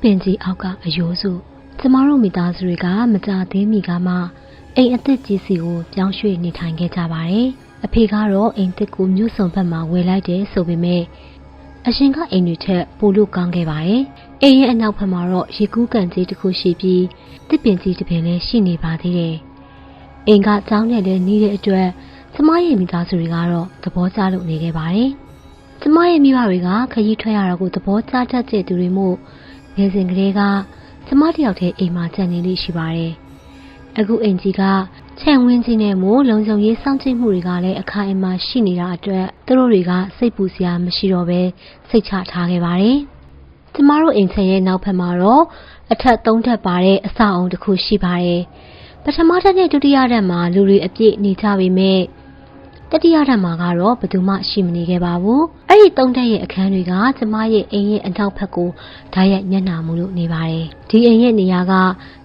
ပင်ကြီးအောက်ကအယိုးစုကျမတို့မိသားစုတွေကမကြသေးမီကမှအိမ်အသစ်ကြီးစီကိုပြောင်းရွှေ့နေထိုင်ခဲ့ကြပါတယ်။အဖေကတော့အိမ်သစ်ကိုမြို့စုံဘက်မှာဝယ်လိုက်တယ်ဆိုပေမဲ့အရှင်ကအိမ်တွေထက်ပိုလို့ကောင်းခဲ့ပါတယ်။အိမ်ရဲ့အနောက်ဘက်မှာတော့ရေကူးကန်ကြီးတစ်ခုရှိပြီးတစ်ပင်ကြီးတစ်ပင်လည်းရှိနေပါသေးတယ်။အိမ်ကကျောင်းနဲ့လည်းနေတဲ့အတွက်ကျမရဲ့မိသားစုတွေကတော့သဘောကျလို့နေခဲ့ပါတယ်။ကျမရဲ့မိဘတွေကခရီးထွက်ရတာကိုသဘောကျတတ်တဲ့သူတွေမို့ ငယ်စဉ်ကလေးကကျမတယောက်တည်းအိမ်မှာကြံနေလေးရှိပါတယ်။အခုအိမ်ကြီးကခြံဝင်းကြီးနဲ့မို့လုံခြုံရေးစောင့်ကြည့်မှုတွေကလည်းအခိုင်အမာရှိနေတာအတွက်သူတို့တွေကစိတ်ပူစရာမရှိတော့ပဲစိတ်ချထားခဲ့ပါတယ်။ကျမတို့အိမ်ခြံရဲ့နောက်ဘက်မှာတော့အထက်သုံးထပ်ပါတဲ့အဆောက်အုံတစ်ခုရှိပါတယ်။ပထမထပ်နဲ့ဒုတိယထပ်မှာလူတွေအပြည့်နေကြပေမဲ့ တတိယထပ်မှာကတော့ဘယ်သူမှရှိမနေခဲ့ပါဘူး။အဲ့ဒီသုံးထပ်ရဲ့အခန်းတွေကကျမရဲ့အိမ်ရဲ့အနောက်ဘက်ကိုဓာတ်ရိုက်မျက်နှာမူလို့နေပါတယ်။ဒီအိမ်ရဲ့နေရာက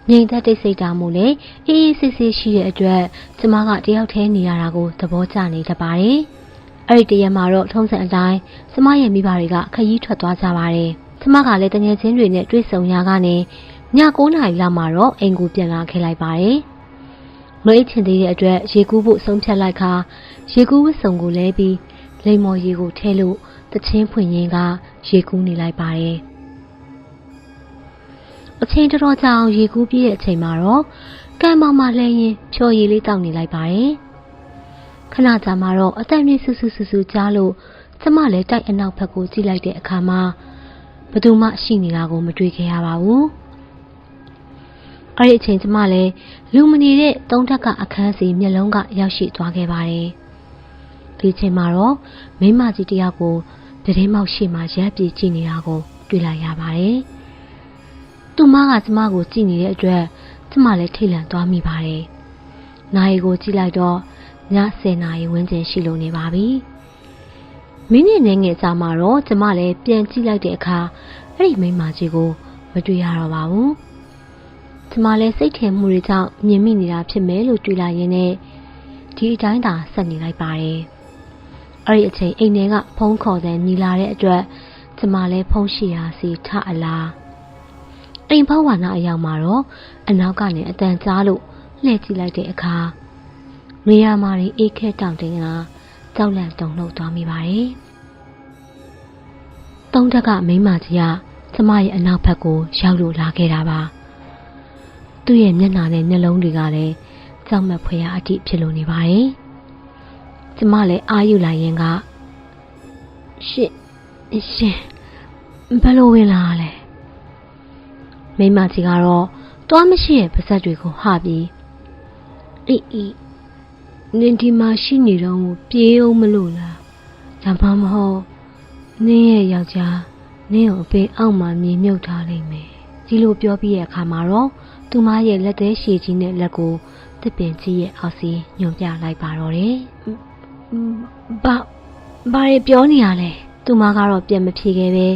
ငြိမ်သက်တိတ်ဆိတ်တာမို့လေအေးအေးဆေးဆေးရှိတဲ့အတွက်ကျမကတယောက်တည်းနေရတာကိုသဘောကျနေတတ်ပါတယ်။အဲ့ဒီတရက်မှာတော့ထုံးစံအတိုင်းကျမရဲ့မိဘတွေကခရီးထွက်သွားကြပါတယ်။ကျမကလည်းတငယ်ချင်းတွေနဲ့တွေ့ဆုံရာကနေည9နာရီလောက်မှာတော့အိမ်ကိုပြန်လာခဲ့လိုက်ပါတယ်။မအိတ်ချင်သေးတဲ့အတွက်ရေကူးဖို့ဆုံးဖြတ်လိုက်ခါ ရေကူးဝတ်စုံကိုလဲပြီးလိမ္မော်ရေကိုထဲလို့တချင်းဖွင့်ရင်းကရေကူးနေလိုက်ပါတယ်။အချိန်တော်တော်ကြာအောင်ရေကူးပြည့်တဲ့အချိန်မှာတော့ကံမောင်မလှည့်ရင်ဖြော်ရည်လေးတောက်နေလိုက်ပါတယ်။ခဏကြာမှတော့အတန်လေးဆူဆူဆူဆူကြားလို့ကျမလည်းတိုက်အနောက်ဘက်ကိုကြည့်လိုက်တဲ့အခါမှာဘယ်သူမှရှိနေတာကိုမတွေ့ခဲ့ရပါဘူး။အဲ့ဒီအချိန်ကျမလည်းလူမနေတဲ့သုံးထက်ကအခန်းစီမျက်လုံးကရောက်ရှိသွားခဲ့ပါတယ်။ ဒီချိန်မှာတော့မိန်းမကြီးတယောက်ကိုတရင်မောက်ရှိမှရပ်ပြေးကြည့်နေတာကိုတွေ့လိုက်ရပါတယ်။သူမကကျမကိုကြည့်နေတဲ့အတွက်ကျမလည်းထိတ်လန့်သွားမိပါတယ်။နာရီကိုကြည့်လိုက်တော့ည10နာရီဝန်းကျင်ရှိလို့နေပါပြီ။မိနစ်နဲ့ငယ်ကြာမှတော့ကျမလည်းပြန်ကြည့်လိုက်တဲ့အခါအဲ့ဒီမိန်းမကြီးကိုမတွေ့ရတော့ပါဘူး။ကျမလည်းစိတ်ထင်မှုတွေကြောင့်မြင်မိနေတာဖြစ်မယ်လို့တွေးလိုက်ရင်းနဲ့ဒီအတိုင်းသာဆက်နေလိုက်ပါတယ်။ အဲ့ဒီအချိန်အိမ်ထဲကဖုန်းခေါ်တဲ့ညီလာတဲ့အတွက်ကျမလည်းဖုန်းရှိရာစီထအလားအိမ်ဖောက်ဝါနာအရောက်မှာတော့အနောက်ကနေအတန်ကြားလို့လှည့်ကြည့်လိုက်တဲ့အခါနေရာမှာအေးခဲတောင်တင်းကကြောက်လန့်တုန်လှုပ်သွားမိပါတယ်။သုံးထက်ကမိန်းမကြီးကကျမရဲ့အနောက်ဘက်ကိုရောက်လို့လာခဲ့တာပါ။သူ့ရဲ့မျက်နှာနဲ့နှလုံးတွေကလည်းကြောက်မက်ဖွယ်ရာအထိဖြစ်လို့နေပါတယ်။ ကျမလည်းအာယူလိုက်ရင်ကရှင်ရှင်ဘယ်လိုဝင်လာလဲ။မိန်းမကြီးကတော့တွားမရှိရဲ့ပါဇက်တွေကိုဟပြီးအေးအေးနင်ဒီမှာရှိနေတော့ပြေးအောင်မလို့လားဒါမှမဟုတ်နင်းရဲ့ယောက်ျားနင်းကိုအပင်အောက်မှာမြေမြုပ်ထားလိမ့်မယ်ဒီလိုပြောပြီးရဲ့အခါမှာတော့သူမရဲ့လက်သေးရှည်ကြီးနဲ့လက်ကိုတစ်ပင်ကြီးရဲ့အောက်စီညွန်ပြလိုက်ပါတော့တယ် ဘာဘာတွေပြောနေရလဲသူမကတော့ပြန်မဖြေခဲ့ပဲ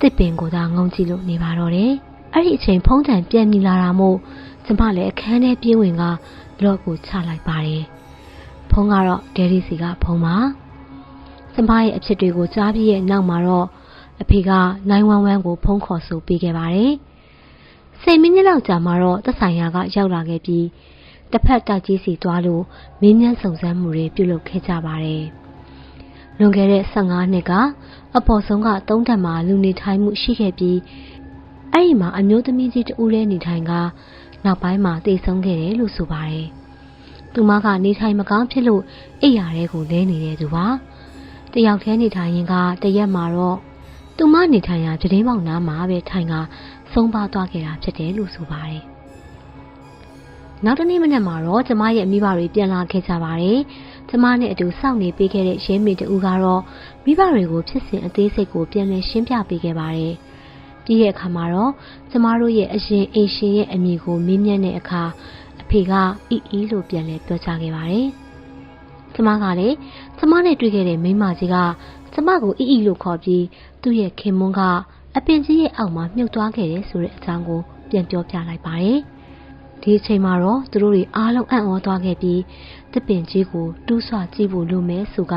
တစ်ပင်ကိုသာငုံကြည့်လို့နေပါတော့တယ်အဲ့ဒီအချိန်ဖုံးတန်ပြန်မြလာတာမို့ကျမလည်းအခန်းထဲပြေးဝင်ကလော့ကိုချလိုက်ပါတယ်ဖုံးကတော့ဒဲရီစီကဖုံးပါကျမရဲ့အဖြစ်တွေကိုကြားပြီးရဲ့နောက်မှာတော့အဖေက911ကိုဖုန်းခေါ်ဆိုပေးခဲ့ပါတယ်10မိနစ်လောက်ကြာမှတော့သက်ဆိုင်ရာကရောက်လာခဲ့ပြီး တစ်ဖက်တိုက်ကြီးစီသွားလို့မင်းမြန်းစုံစမ်းမှုတွေပြုလုပ်ခဲ့ကြပါတယ်လွန်ခဲ့တဲ့15နှစ်ကအပေါ်ဆုံးကသုံးထပ်မှာလူနေထိုင်မှုရှိခဲ့ပြီးအဲ့ဒီမှာအမျိုးသမီးကြီးတဦးလေးနေထိုင်ကနောက်ပိုင်းမှာတည်ဆုံးခဲ့တယ်လို့ဆိုပါတယ်။သူမကနေထိုင်မကောင်းဖြစ်လို့အိပ်ရာထဲကိုလဲနေတဲ့သူပါ။တယောက်တည်းနေထိုင်ရင်ကတရက်မှာတော့သူမနေထိုင်ရာပြတင်းပေါက်နားမှာပဲထိုင်ကဆုံးပါသွားခဲ့တာဖြစ်တယ်လို့ဆိုပါတယ်။ နောက်တနေ့မနက်မှာတော့ကျမရဲ့မိဘတွေပြန်လာခဲ့ကြပါတယ်။ကျမနဲ့အတူစောင့်နေပေးခဲ့တဲ့ရဲမေတူကတော့မိဘတွေကိုဖြစ်စဉ်အသေးစိတ်ကိုပြန်လည်ရှင်းပြပေးခဲ့ပါတယ်။ပြီးတဲ့အခါမှာတော့ကျမတို့ရဲ့အရင်အိမ်ရှင်ရဲ့အမည်ကိုမေးမြန်းတဲ့အခါအဖေကအီအီလို့ပြန်လဲပြောချခဲ့ပါတယ်။ကျမကလည်းကျမနဲ့တွေ့ခဲ့တဲ့မိန်းမကြီးကကျမကိုအီအီလို့ခေါ်ပြီးသူ့ရဲ့ခင်မွန်းကအပင်ကြီးရဲ့အောက်မှာမြုပ်သွားခဲ့တယ်ဆိုတဲ့အကြောင်းကိုပြန်ပြောပြလိုက်ပါတယ်။ ဒီအချိန်မှာတော့သူတို့တွေအားလုံးအံ့ဩသွားခဲ့ပြီးတပင်ကြီးကိုတူးဆွကြည့်ဖို့လိုမယ်ဆိုက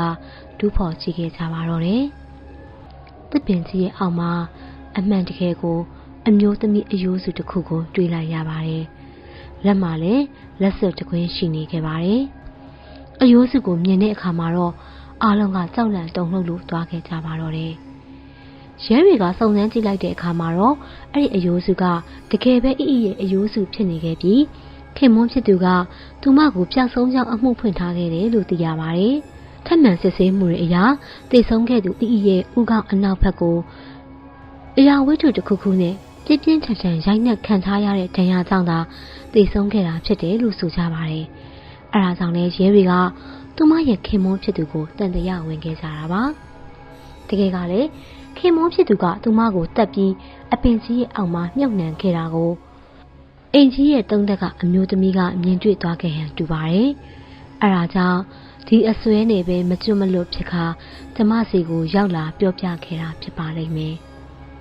ဒူးဖော်ကြည့်ခဲ့ကြပါတော့တယ်။တပင်ကြီးရဲ့အောက်မှာအမှန်တကယ်ကို အမျိုးသမီးအယိုးစုတစ်ခုကို တွေ့လိုက်ရပါတယ်။လက်မှာလည်းလက်စွပ်တစ်ခွင်းရှိနေခဲ့ပါတယ်။အယိုးစုကိုမြင်တဲ့အခါမှာတော့အားလုံးကကြောက်လန့်တုန်လှုပ်လို့သွားခဲ့ကြပါတော့တယ်။ ရဲတွေကစုံစမ်းကြည့်လိုက်တဲ့အခါမှာတော့အဲ့ဒီအယိုးစုကတကယ်ပဲအီအီရဲ့အယိုးစုဖြစ်နေခဲ့ပြီးခင်မွန်းဖြစ်သူကသူမကိုပျောက်ဆုံးကြောင်းအမှုဖွင့်ထားခဲ့တယ်လို့သိရပါတယ်။ထပ်မံစစ်ဆေးမှုတွေအရတိတ်ဆုံးခဲ့သူအီအီရဲ့ဥကောင်းအနောက်ဘက်ကိုအရာဝတ္ထုတစ်ခုခုနဲ့ပြင်းပြင်းထန်ထန်ရိုက်နှက်ခံထားရတဲ့ဒဏ်ရာကြောင့်သာတိတ်ဆုံးခဲ့တာဖြစ်တယ်လို့ဆိုကြပါတယ်။အဲဒါကြောင့်လဲရဲတွေကသူမရဲ့ခင်မွန်းဖြစ်သူကိုတန်တရားဝင်ခဲ့ကြတာပါ။တကယ်ကလည်း ခင်မွန်းဖြစ်သူကသူမကိုတတ်ပြီးအပင်ကြီးရဲ့အောက်မှာမြုပ်နှံခဲ့တာကိုအင်ကြီးရဲ့တုံးသက်ကအမျိုးသမီးကမြင်တွေ့သွားခဲ့ဟန်တူပါတယ်။အဲဒါကြောင့်ဒီအစွဲနေပဲမကျွတ်မလွတ်ဖြစ်ခါကျမစီကိုရောက်လာပြောပြခဲ့တာဖြစ်ပါလိမ့်မယ်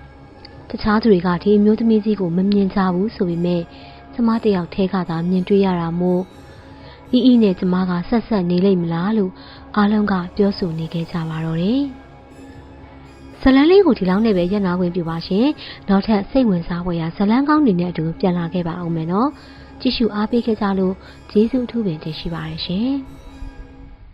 ။တခြားသူတွေကဒီအမျိုးသမီးကြီးကိုမမြင်ကြဘူးဆိုပေမဲ့ကျမတယောက်ထဲကသာမြင်တွေ့ရတာမို့အီအီနဲ့ကျမကဆက်ဆက်နေလိမ့်မလားလို့အားလုံးကပြောဆိုနေခဲ့ကြပါတော့တယ်။ ဇလန်းလေးကိုဒီလောက်နဲ့ပဲရက်နာခွင့်ပြုပါရှင်။နောက်ထပ်စိတ်ဝင်စားဖွယ်ရာဇလန်းကောင်းတွေနဲ့အတူပြန်လာခဲ့ပါအောင်မယ်နော်။ကြည့်ရှုအားပေးခဲ့ကြလို့ကျေးဇူးအထူးပင်တင်ရှိပါတယ်ရှင်။